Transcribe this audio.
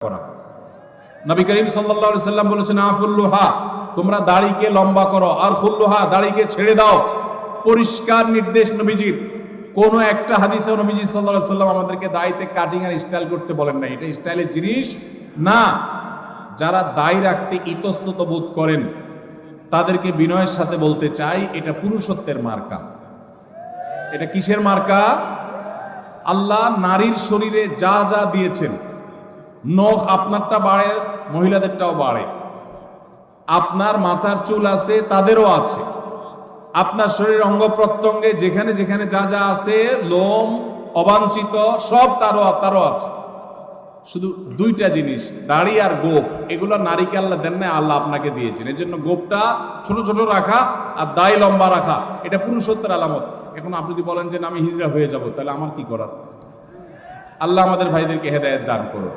নবী করিম সাল্লাল্লাহু সাল্লাম বলেছেন আফুল্লুহা তোমরা দাড়িকে লম্বা করো। আর দাড়িকে ছেড়ে দাও। পরিষ্কার নির্দেশ নবীজির। কোন একটা হাদিসে নবীজি আমাদেরকে দাড়িতে কাটিং আর স্টাইল করতে বলেন না এটা স্টাইলের জিনিস না। যারা দাড়ি রাখতে ইতস্তত বোধ করেন, তাদেরকে বিনয়ের সাথে বলতে চাই, এটা পুরুষত্বের মার্কা। এটা কিসের মার্কা? আল্লাহ নারীর শরীরে যা যা দিয়েছেন নখ আপনারটা বাড়ে, মহিলাদেরটাও বাড়ে। আপনার মাথার চুল আছে, তাদেরও আছে। আপনার শরীর অঙ্গ প্রত্যঙ্গে যেখানে যেখানে যা যা আছে, লোম, অবাঞ্ছিত, সব তারও তারও আছে। শুধু দুইটা জিনিস, দাড়ি আর গোপ, এগুলো নারীকে আল্লাহ দেন না আল্লাহ আপনাকে দিয়েছেন। এই জন্য গোপটা ছোট ছোট রাখা আর দায় লম্বা রাখা, এটা পুরুষত্বের আলামত। এখন আপনি যদি বলেন যে আমি হিজড়া হয়ে যাব, তাহলে আমার কি করার? আল্লাহ আমাদের ভাইদেরকে হেদায়েত দান করুন।